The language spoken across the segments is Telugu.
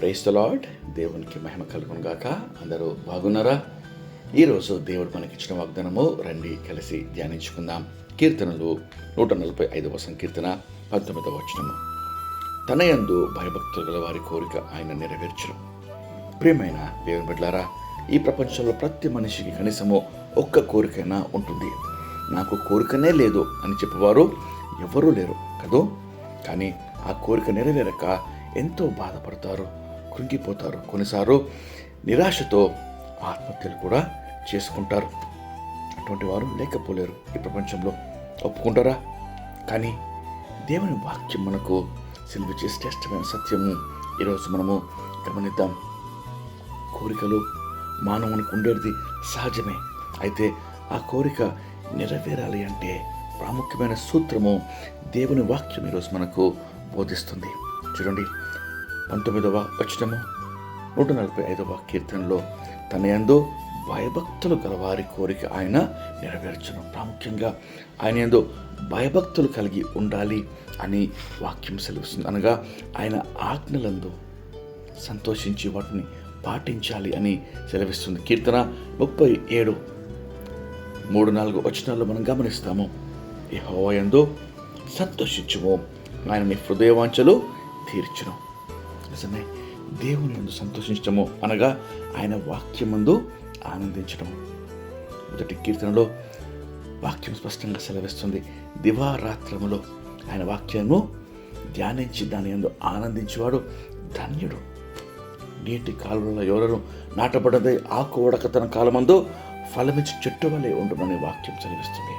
Price lord. దేవునికి మహిమ కలుగును గాక. అందరూ బాగున్నారా? ఈరోజు దేవుడు మనకిచ్చిన వాగ్దానము రండి కలిసి ధ్యానించుకుందాం. కీర్తనలు నూట నలభై ఐదవ సంకీర్తన పంతొమ్మిదవ వచనము. తన యందు భయభక్తులు గల వారి కోరిక ఆయన నెరవేర్చడం ప్రియమైన దేవుని బిడ్లారా ఈ ప్రపంచంలో ప్రతి మనిషికి కనీసము ఒక్క కోరికైనా ఉంటుంది. నాకు కోరికనే లేదు అని చెప్పేవారు ఎవరూ లేరు కదూ? కానీ ఆ కోరిక నెరవేరక ఎంతో బాధపడతారు. కృంగిపోతారు. కొన్నిసార్లు నిరాశతో ఆత్మహత్యలు కూడా చేసుకుంటారు. అటువంటి వారు లేకపోలేరు ఈ ప్రపంచంలో. ఒప్పుకుంటారా? కానీ దేవుని వాక్యం మనకు సిల్వ చేసి శ్రేష్టమైన సత్యము. ఈరోజు మనము గమనిద్దాం. కోరికలు మానవునికి ఉండేది సహజమే. అయితే ఆ కోరిక నెరవేరాలి అంటే ప్రాముఖ్యమైన సూత్రము దేవుని వాక్యం ఈరోజు మనకు బోధిస్తుంది. చూడండి. పంతొమ్మిదవ వచనము నూట నలభై ఐదవ కీర్తనలో తన యందు భయభక్తులు గలవారి కోరిక ఆయన నెరవేర్చను. ప్రాముఖ్యంగా ఆయన యందు భయభక్తులు కలిగి ఉండాలి అని వాక్యం సెలవుస్తుంది. అనగా ఆయన ఆజ్ఞలందు సంతోషించి వాటిని పాటించాలి అని సెలవిస్తుంది. కీర్తన ముప్పై ఏడు మూడు నాలుగు వచనాల్లో మనం గమనిస్తాము. యెహోవాయందు సంతోషించుము ఆయన నీ హృదయవాంఛలు తీర్చును. నిజమే దేవుని ముందు సంతోషించడము అనగా ఆయన వాక్యమందు ఆనందించడము. మొదటి కీర్తనలో వాక్యం స్పష్టంగా సెలవిస్తుంది. దివారాత్రములో ఆయన వాక్యము ధ్యానించి దాని యందు ఆనందించేవాడు ధన్యుడు. నీటి కాలువల ఎవరను నాటబడదే ఆకు ఉడక తన కాలమందు ఫలమించి చెట్టు వలె ఉండునని వాక్యం చదివిస్తుంది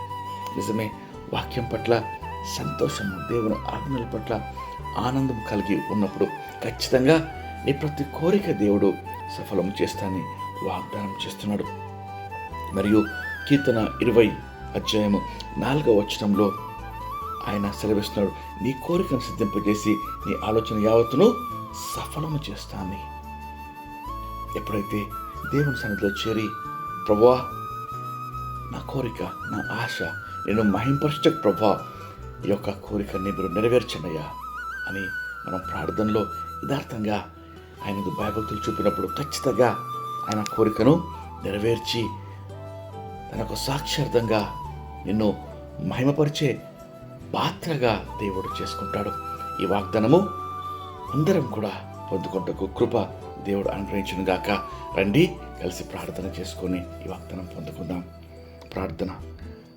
నిజమే వాక్యం పట్ల సంతోషము దేవుని ఆజ్ఞల పట్ల ఆనందం కలిగి ఉన్నప్పుడు ఖచ్చితంగా నీ ప్రతి కోరిక దేవుడు సఫలం చేస్తానని వాగ్దానం చేస్తున్నాడు. మరియు కీర్తన ఇరవై అధ్యాయము నాలుగవ వచనంలో ఆయన సెలవిస్తున్నాడు నీ కోరికను సిద్ధింపజేసి నీ ఆలోచన యావత్తును సఫలము చేస్తాను ఎప్పుడైతే దేవుని సన్నిధిలో చేరి ప్రభా నా కోరిక నా ఆశ నేను మహింపరచక ప్రభా ఈ యొక్క కోరికని మీరు నెరవేర్చనయ్యా అని మనం ప్రార్థనలో యథార్థంగా ఆయనకు భయభక్తులు చూపినప్పుడు ఖచ్చితంగా ఆయన కోరికను నెరవేర్చి తనకు సాక్షార్థంగా నిన్ను మహిమపరిచే పాత్రగా దేవుడు చేసుకుంటాడు. ఈ వాగ్దానము అందరం కూడా పొందుకుంటకు కృప దేవుడు అనుగ్రహించును గాక. రండి కలిసి ప్రార్థన చేసుకొని ఈ వాగ్దానం పొందుకుందాం. ప్రార్థన.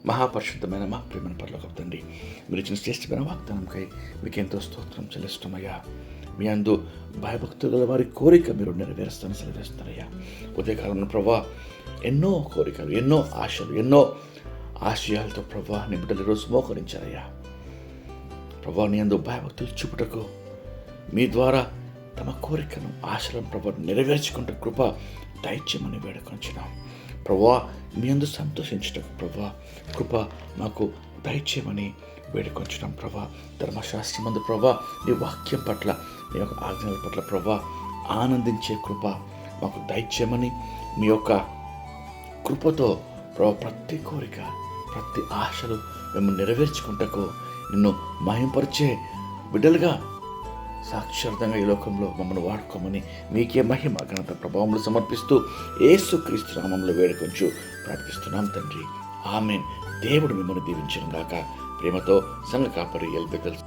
మహాపరిశుద్ధమైన మా ప్రేమను పరలోక తండ్రి మీరు ఇచ్చిన శ్రేష్టమైన వాగ్దానంకై మీకు ఎంతో స్తోత్రం చెల్లిస్తామయ్యా మీ అందు భయభక్తులు గల వారి కోరిక మీరు నెరవేరుస్తాను సెలవేస్తారయ్యా ఉదయకాలంలో ప్రభా ఎన్నో కోరికలు ఎన్నో ఆశలు ఎన్నో ఆశయాలతో ప్రభా నీ బిడ్డలు ఈరోజు మోకరించారయ్యా. ప్రభా నీ అందు భయభక్తులు చూపుటకు మీ ద్వారా తమ కోరికను ఆశలను ప్రభా నెరవేర్చుకుంటే కృప దైత్యమని వేడుకొంచున్నాం. ప్రభా మీ అందు సంతోషించటకు ప్రభా కృప మాకు దయచేయమని వేడుకొంచడం ప్రభా. ధర్మశాస్త్రమందు ప్రభా నీ వాక్యం పట్ల నీ యొక్క ఆజ్ఞల పట్ల ప్రభా ఆనందించే కృప మాకు దయచేయమని మీ యొక్క కృపతో ప్రభా ప్రతి కోరిక ప్రతి ఆశలు మేము నెరవేర్చుకుంటకు నిన్ను మాయంపరిచే బిడ్డలుగా సాక్షార్థంగా ఈ లోకంలో మమ్మల్ని వాడుకోమని మీకే మహిమ ఘనత ప్రభావములు సమర్పిస్తూ ఏసుక్రీస్తు నామంలో వేడుకొంచు ప్రార్థిస్తున్నాం తండ్రి. ఆమెన్. దేవుడు మిమ్మల్ని దీవించిన గాక ప్రేమతో సంఘ కాపరి ఎల్బెగల్స్